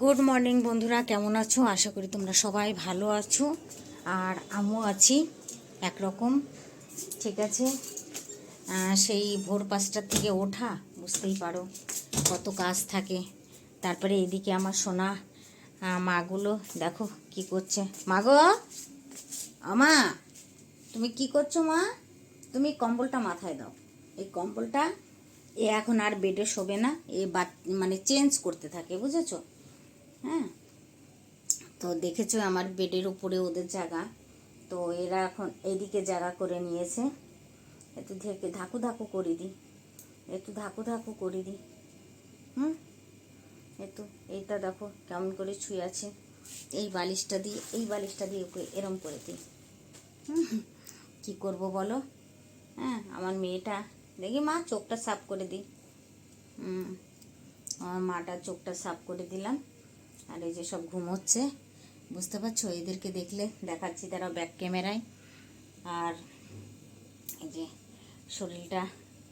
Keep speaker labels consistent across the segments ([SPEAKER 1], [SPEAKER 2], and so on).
[SPEAKER 1] Good morning বন্ধুরা। কেমন আছো? আশা করি তোমরা সবাই ভালো আছো। আর আমিও আছি একরকম, ঠিক আছে? সেই ভোর পাঁচটার থেকে ওঠা, বুঝতেই পারো কত কাজ থাকে। তারপরে এদিকে আমার সোনা মাগুলো, দেখো কি করছে। মাগো আমা তুমি কি করছ মা? তুমি কম্বলটা মাথায় দাও। এই কম্বলটা এ এখন আর বেডে শোবে না, এ বাত মানে চেঞ্জ করতে থাকে, বুঝেছ? হ্যাঁ? তো দেখেছ আমার বেডের উপরে ওদের জায়গা। তো এরা এখন এইদিকে জায়গা করে নিয়েছে। একটু থেকে ধাকু ধাকু করে দিই। একটু ধাকু ধাকু করে দিই। হুম? একটু এইটা দেখো কেমন করে ছুঁয়ে আছে। এই বালিশটা দিয়ে, এই বালিশটা দিয়ে ওকে এরম করে দিই। কি করব বলো? হ্যাঁ আমার মেয়েটা, দেখি মা চোখটা সাফ করে দিই। হুম, আমার মাটার চোখটা সাফ করে দিলাম। আর এই যে সব ঘুমোচ্ছে বুঝতে পারছ? এদেরকে দেখলে দেখাচ্ছি তারা ব্যাক ক্যামেরায় আর এই যে শরীরটা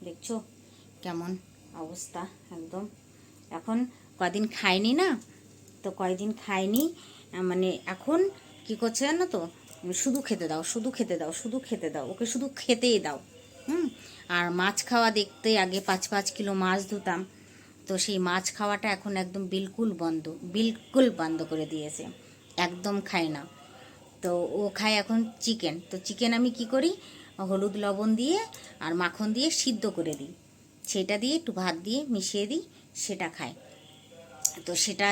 [SPEAKER 1] দেখছ? কেমন অবস্থা একদম। এখন কদিন খাইনি না? তো কয়দিন আহ, মানে এখন কি করছে জানো তো? শুধু খেতে দাও শুধু খেতে দাও শুধু খেতে দাও ওকে শুধু খেতেই দাও। হুম? আর মাছ খাওয়া দেখতে আগে পাঁচ পাঁচ কিলো মাছ ধুতাম। তো সেই মাছ খাওয়াটা এখন একদম বিলকুল বন্ধ বিলকুল বন্ধ করে দিয়েছে। একদম খায় না। তো ও খায় এখন চিকেন। তো চিকেন আমি কি করি? হলুদ লবণ দিয়ে আর মাখন দিয়ে সিদ্ধ করে দিই। সেটা দিয়ে একটু ভাত দিয়ে মিশিয়ে দিই, সেটা খায়। তো সেটা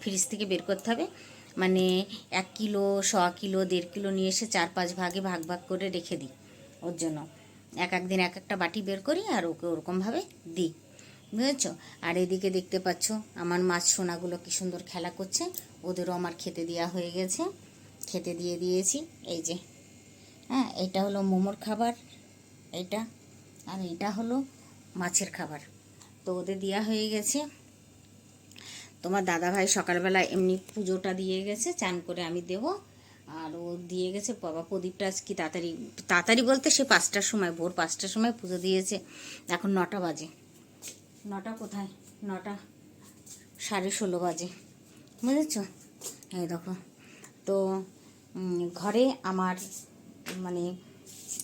[SPEAKER 1] ফ্রিজ থেকে বের করতে হবে। মানে এক কিলো, শ কিলো, দেড় কিলো নিয়ে এসে চার পাঁচ ভাগে ভাগ ভাগ করে রেখে দিই ওর জন্য। এক এক দিন এক একটা বাটি বের করি আর ওকে ওরকমভাবে দিই। বুঝেছ? আর এদিকে দেখতে পাচ্ছ, আমার মাছ সোনাগুলো কি সুন্দর খেলা করছে। ওদেরও আমার খেতে দেওয়া হয়ে গেছে। খেতে দিয়ে দিয়েছি, এই যে। হ্যাঁ এইটা হলো মোমোর খাবার এইটা আর এইটা হলো মাছের খাবার। তো ওদের দেওয়া হয়ে গেছে। তোমার দাদা ভাই সকালবেলা এমনি পুজোটা দিয়ে গেছে, চান করে আমি দেব। আর ও দিয়ে গেছে, বাবা প্রদীপটা আজ কি তাড়াতাড়ি তাড়াতাড়ি বলতে সে পাঁচটার সময়, ভোর পাঁচটার সময় পুজো দিয়েছে। এখন নটা বাজে। নটা কোথায়? নটা, সাড়ে ষোলো বাজে। বুঝেছ? এই দেখো। তো ঘরে আমার মানে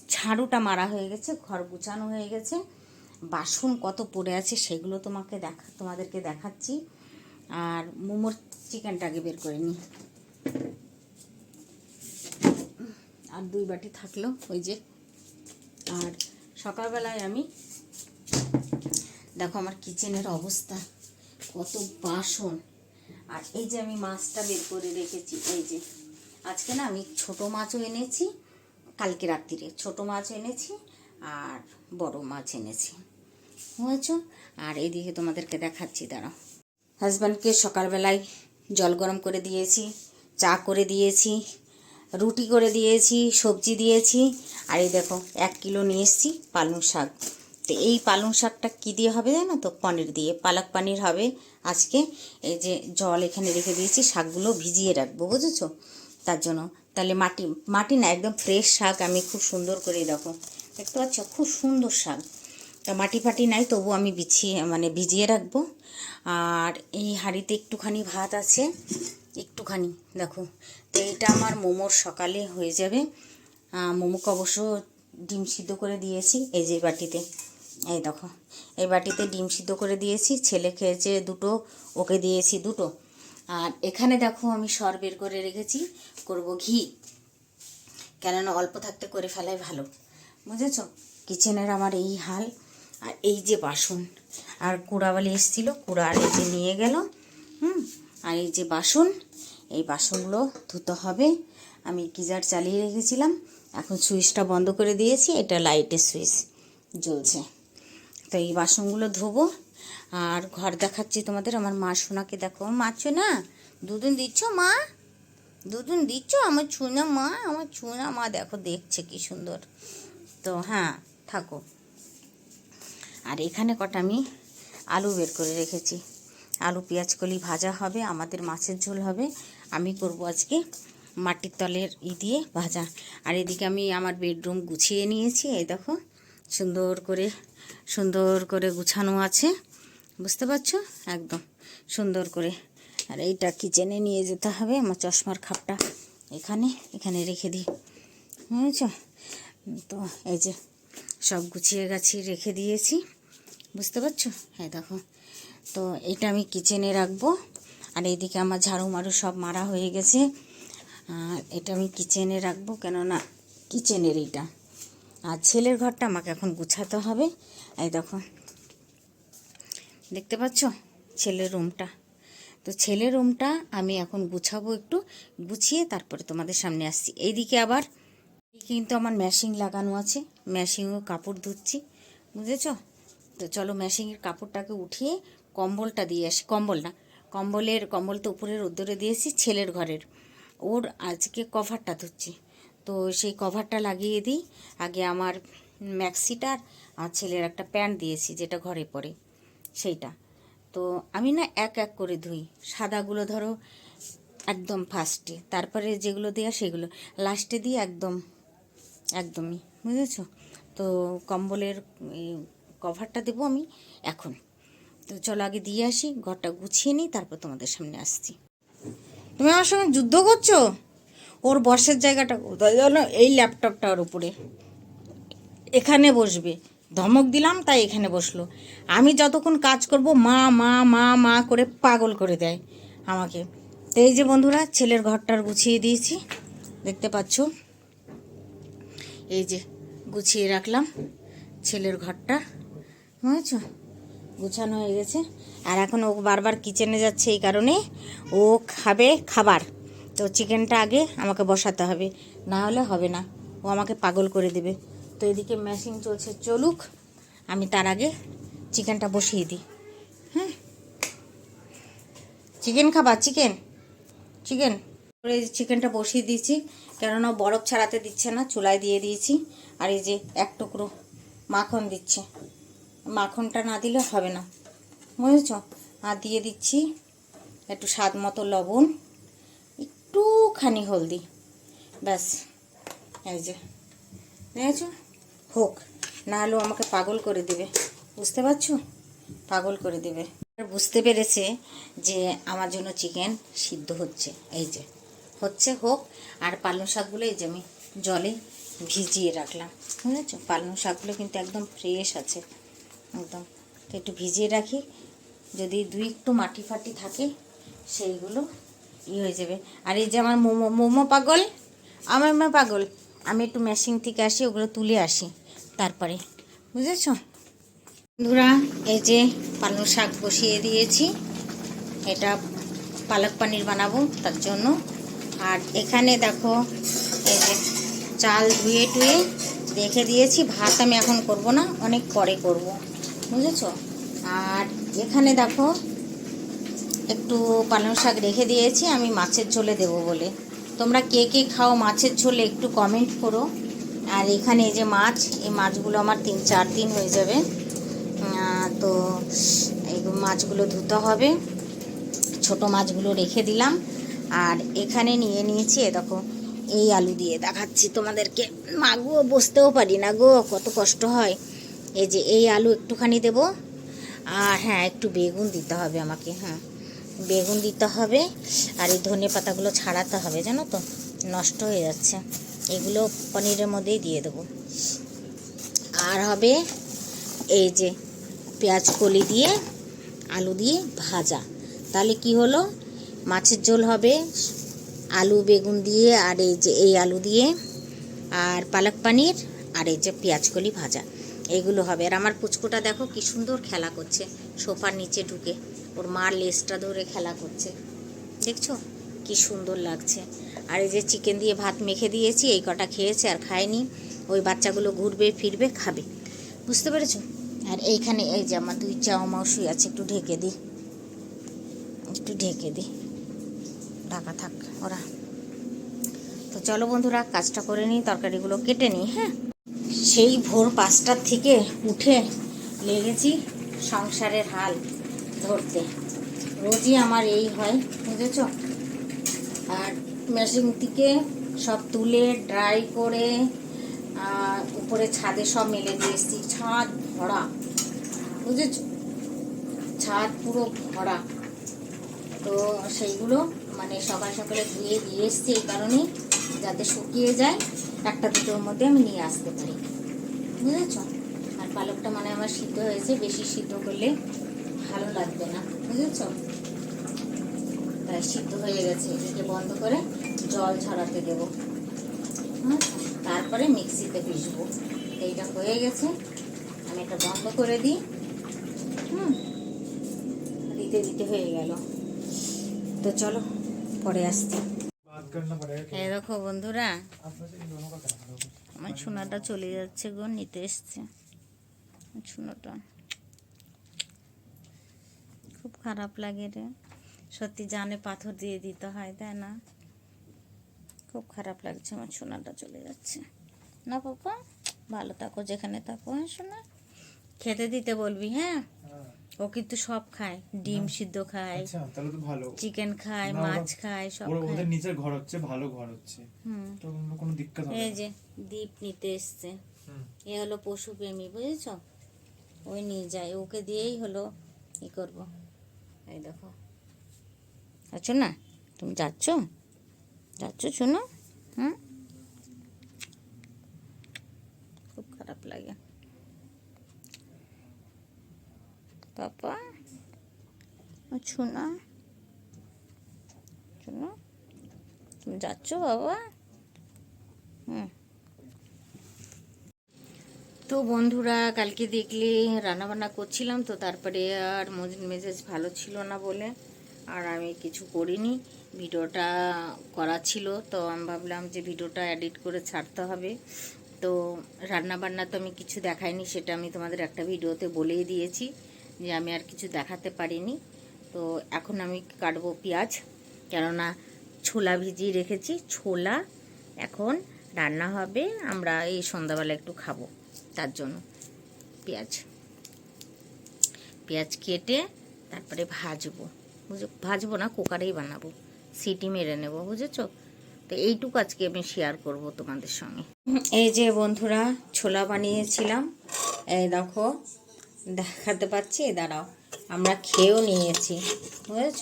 [SPEAKER 1] ঝাড়ুটা মারা হয়ে গেছে, ঘর গুছানো হয়ে গেছে। বাসন কত পড়ে আছে সেগুলো তোমাকে দেখা, তোমাদেরকে দেখাচ্ছি। আর মোমোর চিকেনটা আগে বের করে নিই। আর দুই বাটি থাকল, ওই যে। আর সকালবেলায় আমি দেখো আমার কিচেনের অবস্থা, কত বাসন। আর এই যে আমি মাছটা বের করে রেখেছি, এই যে। আজকে না আমি ছোট মাছও এনেছি, কালকে রাত্রিরে ছোট মাছ এনেছি আর বড় মাছ এনেছি। বুঝেছ আর এইদিকে তোমাদেরকে দেখাচ্ছি, দাঁড়াও। হাজব্যান্ডকে সকালবেলায় জল গরম করে দিয়েছি, চা করে দিয়েছি, রুটি করে দিয়েছি, সবজি দিয়েছি। আর এই দেখো, এক কিলো নিয়ে এসেছি পালং শাক। তো এই পালং শাকটা কী দিয়ে হবে জানো তো? পনির দিয়ে। পালক পানির হবে। আজকে এই যে জল এখানে রেখে দিয়েছি, শাকগুলো ভিজিয়ে রাখব, বুঝেছ? তার জন্য। তাহলে মাটি মাটি না একদম ফ্রেশ শাক, আমি খুব সুন্দর করে দেখো, দেখতে পাচ্ছ? খুব সুন্দর শাক। তা মাটি ফাটি নাই, তবু আমি বিছিয়ে মানে ভিজিয়ে রাখব। আর এই হাঁড়িতে একটুখানি ভাত আছে, একটুখানি, দেখো। তো এইটা আমার মোমোর সকালে হয়ে যাবে। মোমোকে অবশ্য ডিম সিদ্ধ করে দিয়েছি এই যে বাটিতে। এই দেখো, এই বাটিতে ডিম সিদ্ধ করে দিয়েছি, ছেলে খেয়েছে দুটো, ওকে দিয়েছি দুটো। আর এখানে দেখো আমি সর বের করে রেখেছি, করব ঘি। কেননা অল্প থাকতে করে ফেলাই ভালো, বুঝেছ? কিচেনের আমার এই হাল, আর এই যে বাসন। আর কুড়াওয়ালি এসেছিল, কুড়া আর এই যে নিয়ে গেল, হুম? আর এই যে বাসন, এই বাসনগুলো ধুতে হবে। আমি গিজার চালিয়ে রেখেছিলাম, এখন সুইচটা বন্ধ করে দিয়েছি, এটা লাইটের সুইচ জ্বলছে। তো এই বাসনগুলো ধোবো। আর ঘর দেখাচ্ছি তোমাদের, আমার মা সোনাকে দেখো। মাছ না দুদিন দিচ্ছ মা? দুদিন দিচ্ছ? আমার ছুনা মা, আমার ছুনা মা, দেখো, দেখছে কি সুন্দর। তো হ্যাঁ থাকো। আর এখানে কটা আমি আলু বের করে রেখেছি। আলু, পেঁয়াজ, কলি ভাজা হবে, আমাদের মাছের ঝোল হবে। আমি করব আজকে মাটির তলের ই দিয়ে ভাজা। আর এদিকে আমি আমার বেডরুম গুছিয়ে নিয়েছি, এই দেখো, সুন্দর করে সুন্দর করে গুছানো আছে। বুঝতে পারছ? একদম সুন্দর করে। আর এইটা কিচেনে নিয়ে যেতে হবে, আমার চশমার খাপটা এখানে এখানে রেখে দিই। বুঝেছ? তো এই যে সব গুছিয়ে গাছিয়ে রেখে দিয়েছি। বুঝতে পারছ? হ্যাঁ দেখো। তো এটা আমি কিচেনে রাখব। আর এইদিকে আমার ঝাড়ু মারু সব মারা হয়ে গেছে। আর এটা আমি কিচেনে রাখব, কেননা কিচেনের এইটা। আর ছেলের ঘরটা আমাকে এখন গুছাতে হবে। এই দেখো, দেখতে পাচ্ছ? ছেলের রুমটা। তো ছেলের রুমটা আমি এখন গুছাবো একটু, গুছিয়ে তারপরে তোমাদের সামনে আসছি। এইদিকে আবার কিন্তু আমার ম্যাশিং লাগানো আছে। ম্যাশিংও কাপড় ধুচ্ছি, বুঝেছ? তো চলো ম্যাশিংয়ের কাপড়টাকে উঠিয়ে কম্বলটা দিয়ে আসি। কম্বল না, কম্বলের, কম্বল তো উপরে রোদ্দুরে দিয়েছি, ছেলের ঘরের। ওর আজকে কভারটা ধুচ্ছি। তো সেই কভারটা লাগিয়ে দিই। আগে আমার ম্যাক্সিটার আর ছেলের একটা প্যান্ট দিয়েছি যেটা ঘরে পরে, সেইটা। তো আমি না এক এক করে ধুই। সাদাগুলো ধরো একদম ফার্স্টে, তারপরে যেগুলো দেওয়া সেগুলো। লাস্টে দিয়ে একদম, একদমই, বুঝেছ? তো কম্বলের কভারটা দেবো আমি এখন। তো চলো আগে দিয়ে আসি, ঘরটা গুছিয়ে নিই, তারপর তোমাদের সামনে আসছি। তুমি আমার সঙ্গে যুদ্ধ করছ? ওর বসের জায়গাটা কোথায় জানো এই ল্যাপটপটার উপরে। এখানে বসবে। ধমক দিলাম, তাই এখানে বসল। আমি যতক্ষণ কাজ করব, মা মা মা মা করে পাগল করে দেয় আমাকে। তো এই যে বন্ধুরা, ছেলের ঘরটার গুছিয়ে দিয়েছি। দেখতে পাচ্ছ? এই যে গুছিয়ে রাখলাম ছেলের ঘরটা। বুঝেছ? গুছানো হয়ে গেছে। আর এখন ও বারবার কিচেনে যাচ্ছে এই কারণে। ও খাবে খাবার। তো চিকেনটা আগে আমাকে বসাতে হবে, না হলে হবে না। ও আমাকে পাগল করে দেবে। তো এদিকে মেশিন চলছে, চলুক, আমি তার আগে চিকেনটা বসিয়ে দিই। হ্যাঁ? চিকেন খাবার চিকেন? চিকেন? এই চিকেনটা বসিয়ে দিয়েছি, কেননা বরফ ছাড়াতে দিচ্ছে না, চুলায় দিয়ে দিয়েছি। আর এই যে এক টুকরো মাখন দিচ্ছে। মাখনটা না দিলে হবে না। বুঝেছ? আর দিয়ে দিচ্ছি একটু স্বাদ মতো লবণ। একটুখানি হলদি। ব্যাস, এই যে, দেখেছ? হোক, না হলেও আমাকে পাগল করে দেবে। বুঝতে পারছ? পাগল করে দেবে। বুঝতে পেরেছে যে আমার জন্য চিকেন সিদ্ধ হচ্ছে। এই যে, হচ্ছে হোক, আর পালং শাকগুলো এই যে আমি জলে ভিজিয়ে রাখলাম। বুঝেছ? পালং শাকগুলো কিন্তু একদম ফ্রেশ আছে। একদম। তো একটু ভিজিয়ে রাখি। যদি দুই একটু মাটি ফাটি থাকে, সেইগুলো ই হয়ে যাবে। আর এই যে আমার মোমো মোমো পাগল? আমার মা পাগল। আমি একটু মেশিন থেকে আসি, ওগুলো তুলে আসি তারপরে। বুঝেছ? বন্ধুরা, এই যে পালং শাক বসিয়ে দিয়েছি। এটা পালক পানির বানাবো তার জন্য। আর এখানে দেখো, এই যে চাল ধুয়ে টুয়ে রেখে দিয়েছি। ভাত আমি এখন করব না, অনেক পরে করব। বুঝেছ? আর এখানে দেখো একটু পালং শাক রেখে দিয়েছি, আমি মাছের ঝোলে দেবো বলে। তোমরা কে কে খাও মাছের ঝোলে একটু কমেন্ট করো। আর এখানে এই যে মাছ, এই মাছগুলো আমার তিন, চার দিন হয়ে যাবে। তো এই মাছগুলো ধুতে হবে। ছোট মাছগুলো রেখে দিলাম। আর এখানে নিয়ে নিয়েছি দেখো, এই আলু দিয়ে দেখাচ্ছি তোমাদেরকে। মাগো বসতেও পারি না গো, কত কষ্ট হয়। এই যে এই আলু একটুখানি দেব। আর হ্যাঁ একটু বেগুন দিতে হবে আমাকে হ্যাঁ। বেগুন দিতে হবে আর এই ধনে পাতাগুলো ছাড়াতে হবে, জানো তো? নষ্ট হয়ে যাচ্ছে। এগুলো পনিরের মধ্যেই দিয়ে দেবো। আর হবে এই যে পেঁয়াজ কলি দিয়ে আলু দিয়ে ভাজা। তাহলে কি হলো? মাছের ঝোল হবে আলু, বেগুন দিয়ে আর এই যে এই আলু দিয়ে আর পালক পানির আর এই যে পেঁয়াজ কলি ভাজা। এইগুলো হবে। আর আমার পুচকুটা দেখো কি সুন্দর খেলা করছে, সোফার নিচে ঢুকে। ওর মার লেজটা ধরে খেলা করছে। দেখছ? কি সুন্দর লাগছে। আর এই যে চিকেন দিয়ে ভাত মেখে দিয়েছি, এই কটা খেয়েছে আর খায়নি। ওই বাচ্চাগুলো ঘুরবে, ফিরবে, খাবে। বুঝতে পেরেছ? আর এইখানে এই যে আমার দুই চাও মাউসই আছে, একটু ঢেকে দিই একটু ঢেকে দিই ঢাকা থাক ওরা। তো চলো বন্ধুরা, কাজটা করে নিই, তরকারিগুলো কেটে নিই হ্যাঁ? সেই ভোর পাঁচটার থেকে উঠে লেগেছি সংসারের হাল। ধরতে। রোজই আমার এই হয়, বুঝেছ? আর মেশিন থেকে সব তুলে ড্রাই করে উপরে ছাদে সব মেলে দিয়ে এসেছি। ছাদ ভরা, বুঝেছ? ছাদ পুরো ভরা। তো সেইগুলো মানে সকাল সকালে ধুয়ে দিয়ে এসছি এই কারণেই, যাতে শুকিয়ে যায়, একটা দুটোর মধ্যে আমি নিয়ে আসতে পারি। বুঝেছ? আর পালকটা মানে আমার সিদ্ধ হয়েছে, বেশি সিদ্ধ করলে ভালো লাগবে না, বুঝেছ? তাই সিদ্ধ হয়ে গেছে, এটাকে বন্ধ করে জল ছড়াতে দেব। তারপরে মিক্সিতে পিসবো এইটা হয়ে গেছে, আমি এটা বন্ধ করে দিই। হুম, দিতে দিতে হয়ে গেল। তো চলো, পরে আসছি। দেখো বন্ধুরা, আমার সোনাটা চলে যাচ্ছে গো, নিতে এসছে। সোনাটা। খারাপ লাগে রে। সত্যি জানে পাথর দিয়ে দিতে হয় তাই না? খুব খারাপ লাগছে আমার সোনাটা চলে যাচ্ছে। না পাপা ভালো থাকো যেখানে থাকো হ্যাঁ সোনা খেতে দিতে বলবি হ্যাঁ?
[SPEAKER 2] হ্যাঁ।
[SPEAKER 1] ও কিন্তু সব খায় ডিম সিদ্ধ খায়
[SPEAKER 2] আচ্ছা তাহলে তো ভালো।
[SPEAKER 1] চিকেন খায় মাছ খায় সব খায়
[SPEAKER 2] ওদের নিচের ঘর হচ্ছে ভালো ঘর হচ্ছে।
[SPEAKER 1] হুম।
[SPEAKER 2] তো কোনো দিক্কত হবে
[SPEAKER 1] এই যে দ্বীপ নিতে এসছে।
[SPEAKER 2] হুম।
[SPEAKER 1] এ হলো পশুপ্রেমী বুঝেছ? ওই নিয়ে যায় ওকে দিয়েই হলো ই করব। এই দেখো। আচ্ছা না? তুমি যাচ্ছ? যাচ্ছ শোনো, হুম? খুব খারাপ লাগে। পাপা শোনা, শোনো। তুমি যাচ্ছ বাবা? হুম। তো বন্ধুরা, কালকে দেখলে রান্নাবান্না করছিলাম তো, তারপরে আর মজ- মেজাজ ভালো ছিল না বলে আর আমি কিছু করিনি। ভিডিওটা করা ছিল তো আমি ভাবলাম যে ভিডিওটা এডিট করে ছাড়তে হবে। তো রান্নাবান্না তো আমি কিছু দেখাইনি, সেটা আমি তোমাদের একটা ভিডিওতে বলেই দিয়েছি যে আমি আর কিছু দেখাতে পারিনি। তো এখন আমি কাটবো পেঁয়াজ, কেননা ছোলা ভিজিয়ে রেখেছি। ছোলা এখন রান্না হবে, আমরা এই সন্ধ্যাবেলা একটু খাব। তার জন্য পেঁয়াজ। পেঁয়াজ কেটে তারপরে ভাজবো। বুঝো, ভাজবো না, কুকারেই বানাবো। সিটি মেরে নেব, বুঝেছ? তো এইটুকু আজকে আমি শেয়ার করব তোমাদের সঙ্গে। এই যে বন্ধুরা, ছোলা বানিয়েছিলাম। এই দেখো, দেখাতে পাচ্ছি? দাঁড়াও, আমরা খেয়েও নিয়েছি, বুঝেছ?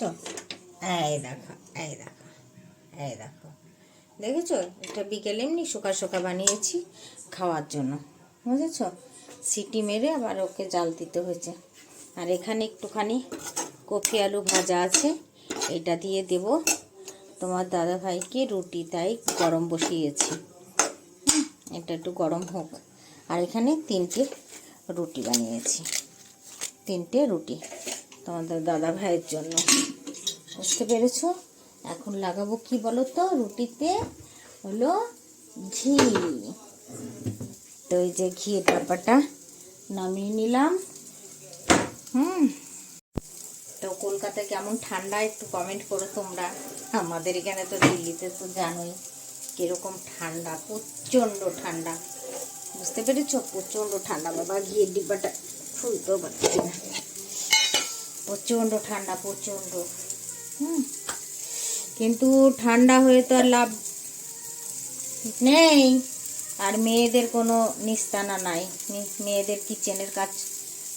[SPEAKER 1] এই দেখো এই দেখো এই দেখো। দেখেছ? এটা বিকেলে এমনি শোকা শোকা বানিয়েছি খাওয়ার জন্য। বুঝেছ? সিটি মেরে আবার ওকে জাল দিতে হয়েছে। আর এখানে একটুখানি কফি আলু ভাজা আছে, এটা দিয়ে দেব। তোমার দাদা ভাইকে রুটি তাই গরম বসিয়েছি। এটা একটু গরম হোক। আর এখানে তিনটে রুটি বানিয়েছি। তিনটে রুটি তোমাদের দাদা ভাইয়ের জন্য। বুঝতে পেরেছ? এখন লাগাবো কি বলো তো রুটিতে হলো ঘি। তো এই যে ঘিয়ের ব্যাপারটা নামিয়ে নিলাম। হুম। তো কলকাতায় কেমন ঠান্ডা একটু কমেন্ট করো তোমরা। আমাদের এখানে তো দিল্লিতে তো জানোই কীরকম ঠান্ডা, প্রচণ্ড ঠান্ডা। বুঝতে পেরেছ? প্রচণ্ড ঠান্ডা। বাবা, ঘিয়ের ডিব্বাটা খুলতেও পারছি না। প্রচণ্ড ঠান্ডা, প্রচণ্ড। হুম। কিন্তু ঠান্ডা হয়ে তো আর লাভ নেই। আর মেয়েদের কোনো নিস্তানা নাই। মেয়েদের কিচেনের কাজ,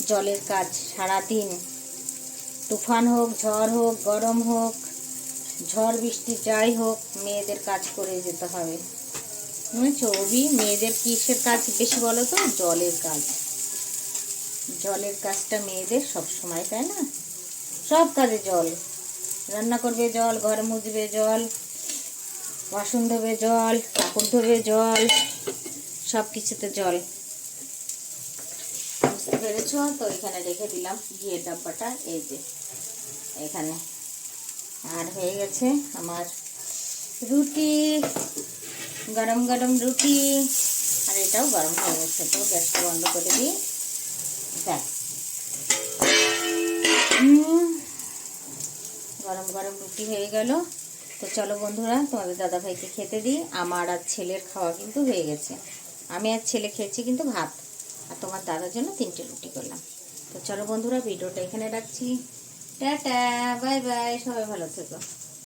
[SPEAKER 1] জলের কাজ সারাদিন। তুফান হোক, ঝড় হোক, গরম হোক, ঝড় বৃষ্টি যাই হোক, মেয়েদের কাজ করে যেতে হবে। বুঝেছ অভি মেয়েদের কিসের কাজ বেশি বলো তো? জলের কাজ। জলের কাজটা মেয়েদের সব সময়, তাই না? সব কাজে জল। রান্না করবে জল, ঘর মুছবে জল, বাসন ধোবে জল, কাপড় ধোবে জল। সব কিছুতে জল। বুঝতে পেরেছ? তো এখানে রেখে দিলাম ঘিয়ের ডাব্বাটা, এই যে এখানে। আর হয়ে গেছে আমার রুটি, গরম গরম রুটি। আর এটাও গরম হয়ে গেছে, তো গ্যাসটা বন্ধ করে দিই। দেখ। গরম গরম রুটি হয়ে গেল। তো চলো বন্ধুরা, তোমাদের দাদা ভাইকে খেতে দিই। আমার আর ছেলের খাওয়া কিন্তু হয়ে গেছে। আমি আর ছেলে খেয়েছি কিন্তু ভাত। আর তোমার দাদার জন্য তিনটে রুটি করলাম। তো চলো বন্ধুরা, ভিডিওটা এখানে রাখছি। টাটা, বাই বাই, সবাই ভালো থেকো।